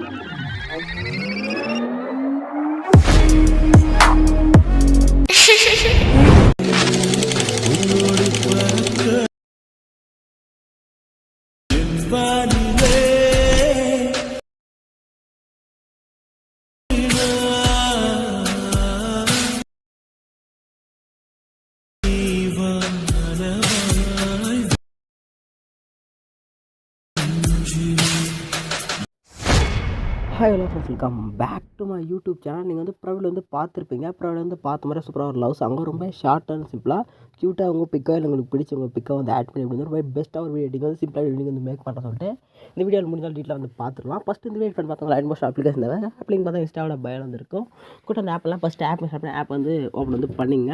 Música hi hello friends welcome back to my YouTube channel நீங்கள் வந்து ப்ரௌடில் வந்து பார்த்துருப்பீங்க. ப்ரௌடில் வந்து பார்த்த மாதிரி சூப்பராக ஒரு லவ்ஸ் அங்கே ரொம்ப ஷார்ட் அண்ட் சிம்பிளாக க்யூட்டாக உங்கள் பிக்காக இல்லை உங்களுக்கு பிடிச்ச உங்கள் பிக்கை வந்து ஆட் பண்ணி அப்படின்னு ரொம்ப பெஸ்ட்டாக ஒரு வீடியோ வந்து சிம்பிளாக வீடியோ வந்து மேக் பண்ணுற சொல்லிட்டு இந்த வீடியோவில் முடிஞ்சால் டீட்டில் வந்து பார்த்துக்கலாம் ஃபஸ்ட் இந்த வீடியோ பண்ணி பார்த்தா லைன் மோஸ்ட் அப்ளிகேஷன் தேவை அப்ளிங் பார்த்தா இன்ஸ்டாவோட பயன் வந்துருக்கும் கூட அந்த ஆப்லாம் ஃபஸ்ட் ஆப் இன்ஸ்டால் பண்ணி ஆப் வந்து ஓப்பன் வந்து பண்ணிங்க.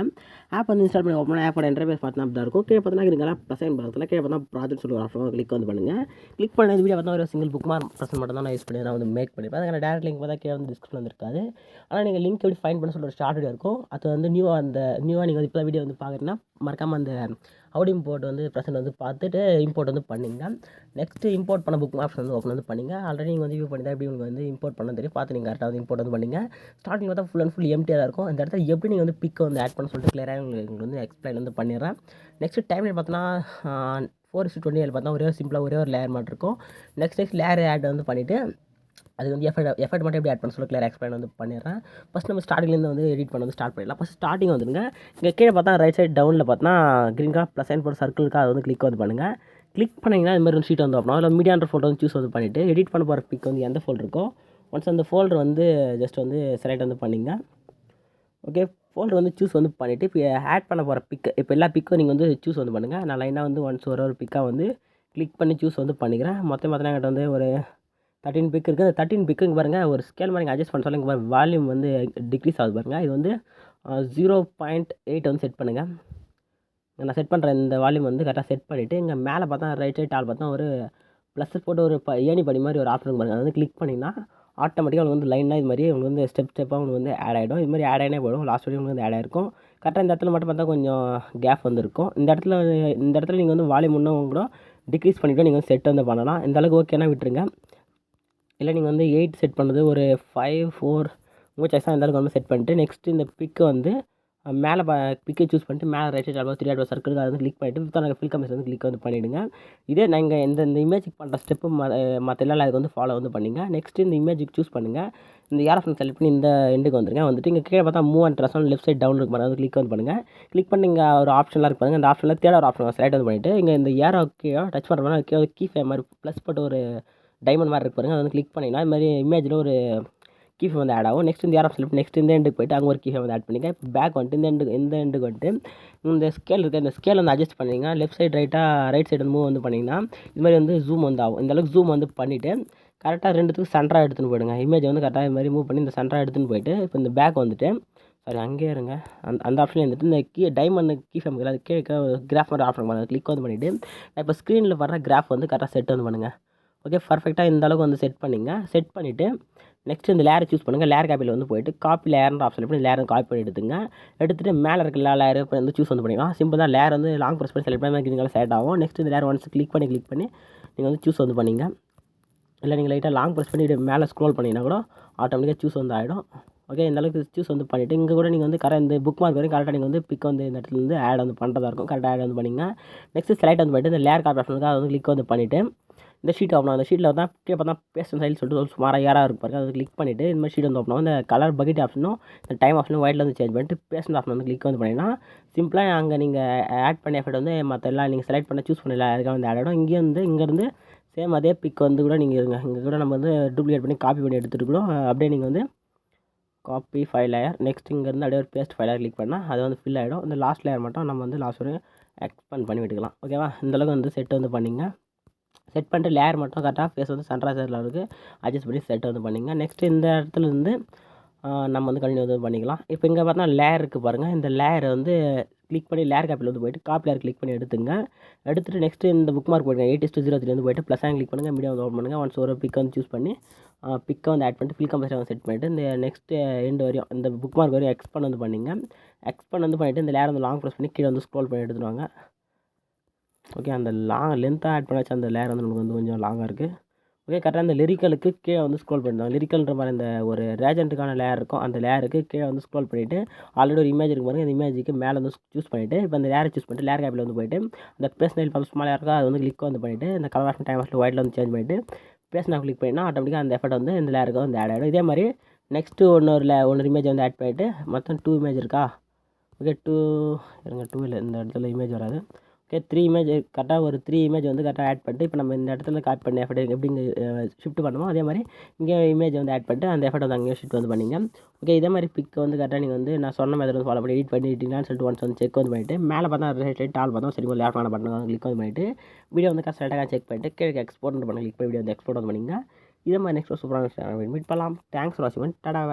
ஆப் வந்து இன்ஸ்டால் பண்ணி ஓப்பன் ஆப்போட இன்டர்ஃபேஸ் பார்த்தா அப்படி தான் இருக்கும். கீழே பார்த்தா இருக்கலாம் பிரசன் பக்கத்தில் கீழே பார்த்தா ப்ராஜெக்ட் சொல்லுவாங்க. கிளிக் வந்து பண்ணுங்கள் கிளிக் பண்ண இந்த வீடியோ பார்த்தா ஒரு சிங்கிள் புக் மார்க் பிரசன் மட்டும் தான் நான் யூஸ் பண்ணி நான் வந்து மேக் பண்ணிப்பேன் அதுக்கான டேரக்ட் லிங்க் பார்த்தா கீழே வந்து டிஸ்கிரிப்ஷன் வந்துருக்காது. ஆனால் நீங்கள் லிங்க் எப்படி ஃபைன் பண்ண சொல்லிட்டு ஒரு ஷார்ட் வீடியோ இருக்கும். அது வந்து நியூவாக அந்த நியூவாக நீங்கள் வந்து இப்போ வீடியோ வந்து பார்க்குறீங்கன்னா மறக்காமல் அந்த அவுடி இம்போர்ட் வந்து ப்ரெசென்ட் வந்து பார்த்துட்டு இம்போர்ட் வந்து பண்ணிங்க நெக்ஸ்ட்டு இம்போர்ட் பண்ண புக் ஆப்ஷன் வந்து ஓப்பன் வந்து பண்ணிங்க. ஆல்ரெடி நீங்கள் வந்து வியூ பண்ணி தான் எப்படி உங்களுக்கு வந்து இம்போர்ட் பண்ண தெரியும். பார்த்து நீங்கள் கரெக்டாக வந்து இம்போர்ட் வந்து பண்ணிங்க. ஸ்டார்டிங் பார்த்தா ஃபுல் அண்ட் ஃபுல் எம்டியாக தான் இருக்கும். இந்த இடத்துல எப்படி நீங்கள் வந்து பிக் வந்து ஆட் பண்ண சொல்லிட்டு கிளியராக உங்களுக்கு வந்து எக்ஸ்பிளைன் வந்து பண்ணிடுறேன். நெக்ஸ்ட் டைம் பார்த்தோன்னா ஃபோர் டுவெண்ட்டி ஏழு பார்த்தா ஒரே ஒரு சிம்பிளாக ஒரே ஒரு லேயர் மட்டும் இருக்கும். நெக்ஸ்ட் நெக்ஸ்ட் லேயர் ஆட் வந்து பண்ணிவிட்டு அது வந்து எஃபர்ட் எஃபர்ட் மட்டும் எப்படி ஆட் பண்ண சொல்ல கிளியர் எக்ஸ்பிளைன் வந்து பண்ணிடுறேன். ஃபஸ்ட் நம்ம ஸ்டார்டிங்லேருந்து வந்து எடிட் பண்ண வந்து ஸ்டார்ட் பண்ணிடலாம். ஃபஸ்ட் ஸ்டார்டிங் வந்துடுங்க. இங்கே கீழே பார்த்தா ரைட் சைடு டவுனில் பார்த்தா க்ரீன் கலர் ப்ளஸ் சைன் போட்டு சர்க்கிள் அதை வந்து கிளிக் வந்து பண்ணுங்கள் கிளிக் பண்ணிங்கன்னா இந்த மாதிரி ஒரு ஷீட் வந்து அப்படின்னா இல்லை மீடியான்ற ஃபோட்டோ வந்து சூஸ் வந்து பண்ணிவிட்டு எடிட் பண்ண போகிற பிக் வந்து எந்த ஃபோல்டர் இருக்கோ ஒன்ஸ் அந்த ஃபோல்டர் வந்து ஜஸ்ட் வந்து செலக்ட் வந்து பண்ணிங்க. ஓகே ஃபோல்டர் வந்து சூஸ் வந்து பண்ணிவிட்டு இப்போ ஆட் பண்ண போகிற பிக் இப்போ எல்லா பிக்கும் நீங்கள் வந்து சூஸ் வந்து பண்ணுங்கள் நான் லைனாக வந்து ஒன்ஸ் ஒரு ஒரு பிக்காக வந்து கிளிக் பண்ணி சூஸ் வந்து பண்ணிக்கிறேன். மொத்தம் பார்த்தீங்கன்னா என்கிட்ட வந்து ஒரு தேர்ட்டின் பிக் இருக்குது அந்த தேர்ட்டின் பிக்கு இங்கே பாருங்கள் ஒரு ஸ்கேல் மாதிரி அட்ஜஸ்ட் பண்ண சொல்லுங்க. வால்யூம் வந்து டிக்ரீஸ் ஆகுது பாருங்கள் இது வந்து ஜீரோ பாயிண்ட் எயிட் வந்து செட் பண்ணுங்கள் நான் செட் பண்ணுற இந்த வால்யூம் வந்து கரெக்டாக செட் பண்ணிவிட்டு இங்கே மேலே பார்த்தா ரைட் சைட் ஆள் பார்த்தா ஒரு ப்ளஸ் போட்டு ஒரு ப ஏணி படி மாதிரி ஒரு ஆப்ஷன் பாருங்கள் அதை வந்து கிளிக் பண்ணிங்கன்னா ஆட்டோமேட்டிக்காக உங்களுக்கு வந்து லைனாக இது மாதிரி உங்களுக்கு வந்து ஸ்டெப் ஸ்டெப்பாக உங்களுக்கு வந்து ஆட் ஆகிடும் இது மாதிரி ஆட் ஆகினே போயிடும். லாஸ்ட் வரையும் உங்களுக்கு வந்து ஆட் ஆகிருக்கும் கரெக்டாக இந்த இடத்துல மட்டும் பார்த்தா கொஞ்சம் கேப் வந்துருக்கும். இந்த இடத்துல இந்த இடத்துல நீங்கள் வந்து வால்யூம் இன்னும் கூட டிக்ரீஸ் பண்ணிவிட்டு நீங்கள் வந்து செட் வந்து பண்ணலாம். இந்த அளவுக்கு ஓகேனா விட்டுருங்க. இல்லை நீங்கள் வந்து எயிட் செட் பண்ணுறது ஒரு ஃபைவ் ஃபோர் உங்கள் சாய்ஸாக இந்த அளவுக்கு வந்து செட் பண்ணிட்டு நெக்ஸ்ட்டு இந்த பிக்கை வந்து மேலே பிக்கை சூஸ் பண்ணிட்டு மேலே ரைட் சைட் ஆல்வா த்ரீ ஆட் சர்க்கிள் அதை வந்து கிளிக் பண்ணிவிட்டு நாங்கள் ஃபில் கமிஷன் வந்து கிளிக் வந்து பண்ணிவிடுங்க இதே நாங்கள் இந்த இந்த இமேஜ் பண்ணுற ஸ்டெப்பு மற்ற எல்லாம் அதுக்கு வந்து ஃபாலோ வந்து பண்ணிங்க. நெக்ஸ்ட்டு இந்த இமேஜுக்கு சூஸ் பண்ணுங்கள் இந்த ஏர் ஆப்ஷன் செலக்ட் பண்ணி இந்த எண்டுக்கு வந்துருங்க. வந்துட்டு இங்கே கீழே பார்த்தா move and dress left side down இருக்கு வந்து கிளிக் வந்து பண்ணுங்கள் கிளிக் பண்ணி இங்கே ஒரு ஆப்ஷன்லாம் இருக்கு பாருங்கள் அந்த ஆப்ஷனில் தேர்ட் ஒரு ஆப்ஷன் செலக்ட் வந்து பண்ணிவிட்டு இங்கே இந்த ஏரோ கீழே டச் பண்ணுறோம்னா கீழே கீ ஃபே மாதிரி ப்ளஸ் போட்டு ஒரு டைமண்ட் மாதிரி இருக்கு பாருங்கள் அதை வந்து கிளிக் பண்ணிங்கன்னா இது மாதிரி இமேஜில் ஒரு கீஃபை வந்து ஆட் ஆகும். நெக்ஸ்ட் இந்த யாரும் ஸ்லிப் நெக்ஸ்ட் இந்த எண்டுக்கு போய்ட்டு அங்கே ஒரு கீஃபை வந்து ஆட் பண்ணிங்க இப்போ பேக் வந்துட்டு இந்த எண்டு இந்த எண்டுக்கு வந்துட்டு இந்த ஸ்கேல் இருக்குது இந்த ஸ்கேல் வந்து அட்ஜஸ்ட் பண்ணிங்கன்னா லெஃப்ட் சைடு ரைட்டாக ரைட் சைடு மூவ் வந்து பண்ணிங்கன்னா இது மாதிரி வந்து ஜூம் வந்து ஆகும். இந்த அளவுக்கு ஜூம் வந்து பண்ணிவிட்டு கரெக்டாக ரெண்டுத்துக்கு சென்டராக எடுத்துன்னு போயிடுங்க. இமேஜ் வந்து கரெக்டாக இது மாதிரி மூவ் பண்ணி இந்த சென்டராக எடுத்துன்னு போயிட்டு இப்போ இந்த பேக் வந்துட்டு சாரி அங்கேயே இருங்க. அந்த அந்த ஆப்ஷனில் இருந்துட்டு இந்த கீ டைமண்ட் கீ ஃபேம் அது கீழே கிராஃப் மாதிரி ஆப்ஷன் பண்ணுங்கள் கிளிக் வந்து பண்ணிவிட்டு நான் இப்போ ஸ்க்ரீனில் வர கிராஃப் வந்து கரெக்டாக செட் வந்து பண்ணுங்கள் ஓகே பர்ஃபெக்டாக இந்த அளவுக்கு வந்து செட் பண்ணிங்க. செட் பண்ணிவிட்டு நெக்ஸ்ட் இந்த லேரை சூஸ் பண்ணுங்கள் லேர் காப்பியில் வந்து போயிட்டு காப்பி லேர்ன்ற ஆப்ஷன் பண்ணி லேர் காப்பி பண்ணி எடுத்துங்க. எடுத்துகிட்டு மேலே இருக்க லேர் வந்து சூஸ் வந்து பண்ணிக்கலாம். சிம்பிள் தான். லேர் வந்து லாங் ப்ரெஸ் பண்ணி செலக்ட் பண்ணி நீங்கள் செலக்ட் ஆகும். நெக்ஸ்ட் இந்த லேர் ஒன்ஸ் கிளிக் பண்ணி கிளிக் பண்ணி நீங்கள் வந்து சூஸ் வந்து பண்ணிங்க. இல்லை நீங்கள் லைட்டாக லாங் ப்ரெஸ் பண்ணி மேலே ஸ்க்ரோல் பண்ணிங்கன்னா கூட ஆட்டோமேட்டிக்காக சூஸ் வந்து ஆகிடும் ஓகே இந்த அளவுக்கு சூஸ் வந்து பண்ணிவிட்டு இங்கே கூட நீங்கள் வந்து கரெக்ட் இந்த புக் மார்க் வரைக்கும் கரெக்டாக நீங்கள் வந்து பிக் வந்து இந்த இடத்துல வந்து ஆட் வந்து பண்ணுறதா இருக்கும். கரெக்டாக ஆட் வந்து பண்ணிங்க. நெக்ஸ்ட் செலக்ட் வந்து பண்ணிட்டு இந்த லேர் கார்ட் ஆப்ஷனுக்கு அதை வந்து கிளிக் வந்து பண்ணிவிட்டு இந்த ஷீட் ஓப்பன் அந்த ஷீட்டில் தான் கீழே பார்த்தா பேஸ்ட் சைல் சொல்லிட்டு சுமாராக யாராக இருக்கு பாருங்க. அதை கிளிக் பண்ணிவிட்டு இந்த மாதிரி ஷீட் வந்து ஓப்பன் இந்த கலர் பக்கெட் ஆப்ஷனும் இந்த டைம் ஆப்ஷனும் ஒயிட்டில் வந்து சேஞ்ச் பண்ணிட்டு பேஸ்ட் ஆப்ஷன் வந்து கிளிக் வந்து பண்ணிங்கன்னா சிம்பிளாக அங்கே நீங்கள் ஆட் பண்ண எஃபர்ட் வந்து மற்ற எல்லாம் நீங்கள் செலக்ட் பண்ண சூஸ் பண்ணல அதுக்காக வந்து ஆட் ஆகிடும் இங்கே வந்து இங்கேருந்து சேம் அதே பிக் வந்து கூட நீங்கள் இருங்க. இங்கே கூட நம்ம வந்து டூப்ளிகேட் பண்ணி காப்பி பண்ணி எடுத்துகிட்டு கூட அப்படியே நீங்கள் வந்து காப்பி ஃபைல் லேயர் நெக்ஸ்ட் இங்கேருந்து அப்படியே ஒரு பேஸ்ட் ஃபைவ் லேயர் கிளிக் பண்ணால் அது வந்து ஃபில் ஆகிடும் இந்த லாஸ்ட் லேயர் மட்டும் நம்ம வந்து லாஸ்ட் ஒரு எக்ஸ்பேண்ட் பண்ணி விட்டுக்கலாம். ஓகேவா இந்தளவுக்கு வந்து செட் வந்து பண்ணிங்க. செட் பண்ணிட்டு லேயர் மட்டும் கரெக்டாக ஃபேஸ் வந்து சன்ரைஸ் அளவுக்கு அட்ஜஸ்ட் பண்ணி செட் வந்து பண்ணிங்க. நெக்ஸ்ட்டு இந்த இடத்துல இருந்து நம்ம வந்து கண்டினியூ வந்து பண்ணிக்கலாம். இப்போ இங்கே பார்த்தா லேயர் இருக்குது பாருங்கள் இந்த லேயரை வந்து கிளிக் பண்ணி லேயர் காப்பியில் வந்து போயிட்டு காப்பி லேயர் கிளிக் பண்ணி எடுத்துங்க. எடுத்துகிட்டு நெக்ஸ்ட்டு இந்த புக் மார்க் போயிடுங்க எயிட் டூ ஜீரோ த்ரீலேருந்து போயிட்டு ப்ளஸ் கிளிக் பண்ணுங்கள் மீடியம் வந்து ஓப்பன் பண்ணுங்கள் ஒன்ஸ் ஒரு பிக் வந்து சூஸ் பண்ணி பிக்கை வந்து ஆட் பண்ணிட்டு ஃபில் கம்பேஷன் செட் பண்ணிவிட்டு இந்த நெக்ஸ்ட் எண்டு வரையும் இந்த புக் மார்க் வரையும் எக்ஸ்பெண்ட் வந்து பண்ணிங்க. எக்ஸ்பெண்ட் வந்து பண்ணிவிட்டு இந்த லேயர் வந்து லாங் ப்ரெஸ் பண்ணி கீழே வந்து ஸ்க்ரோல் பண்ணி எடுத்துருவாங்க ஓகே அந்த லாங் லென்த்தாக ஆட் பண்ணாச்சு அந்த லேயர் வந்து நமக்கு வந்து கொஞ்சம் லாங்காக இருக்குது ஓகே கரெக்டாக அந்த லிரிக்கலுக்கு கீழே வந்து ஸ்க்ரோல் பண்ணிடுவோம் லிரிக்கல்ன்ற மாதிரி அந்த ஒரு ரேஜெண்ட்டுக்கான லேயர் இருக்கும். அந்த லேயருக்கு கீழே வந்து ஸ்க்ரோல் பண்ணிவிட்டு ஆல்ரெடி ஒரு இமேஜ் இருக்கு பாருங்க. அந்த இமேஜுக்கு மேலே வந்து சூஸ் பண்ணிவிட்டு இப்போ அந்த லேயரை சூஸ் பண்ணிட்டு லேயர் கேப்பில் வந்து போயிட்டு அந்த பேஸ்னல் பம்ப் ஸ்மால் இருக்கோ அது வந்து கிளிக் வந்து பண்ணிவிட்டு இந்த கலர் ஆஃப் டைம் ஆஃப் ஒயிட்டில் வந்து சேஞ்ச் பண்ணிவிட்டு பேஸ் க்ளிக் கிளிக் பண்ணினா ஆட்டோமேட்டிக்காக அந்த எஃபெக்ட் வந்து இந்த லேயருக்கு வந்து ஆட் ஆகிடும் இதே மாதிரி நெக்ஸ்ட்டு ஒன்று ஒரு லே ஒன்று இமேஜ் வந்து ஆட் பண்ணிவிட்டு மொத்தம் டூ இமேஜ் இருக்கா? ஓகே டூ இருங்க டூ இல்லை இந்த இடத்துல இமேஜ் வராது. ஓகே த்ரீ இமேஜ் கரெக்டாக ஒரு த்ரீ இமேஜ் வந்து கரெக்டாக ஆட் பண்ணிட்டு இப்போ நம்ம இந்த இடத்துல காப்பி பண்ண எஃபர்ட் எப்படி இங்கே ஷிஃப்ட் பண்ணுவோம் அதே மாதிரி இங்கே இமேஜ் வந்து ஆட் பண்ணிட்டு அந்த எஃபர்ட் வந்து அங்கேயும் ஷிஃப்ட் வந்து பண்ணிங்க. ஓகே இதே மாதிரி பிக் வந்து கரெக்டாக நீங்கள் வந்து நான் சொன்ன மாதிரி வந்து ஃபாலோ பண்ணி எடிட் பண்ணிட்டீங்கன்னு சொல்லிட்டு ஒன்ஸ் வந்து செக் வந்து பண்ணிவிட்டு மேலே பார்த்தா ரைட் ரைட் பார்த்தோம் சரி லேஃப்ட் ஆன பட்டன் வந்து கிளிக் வந்து பண்ணிவிட்டு வீடியோ வந்து கரெக்டாக செக் பண்ணிட்டு கீழே எக்ஸ்போர்ட் பண்ணி கிளிக் பண்ணி வீடியோ வந்து எக்ஸ்போர்ட் வந்து பண்ணிங்க. இதே மாதிரி நெக்ஸ்ட் சூப்பரான மீட் பண்ணலாம். தேங்க்ஸ் ஃபார் வாட்சிங் டாடா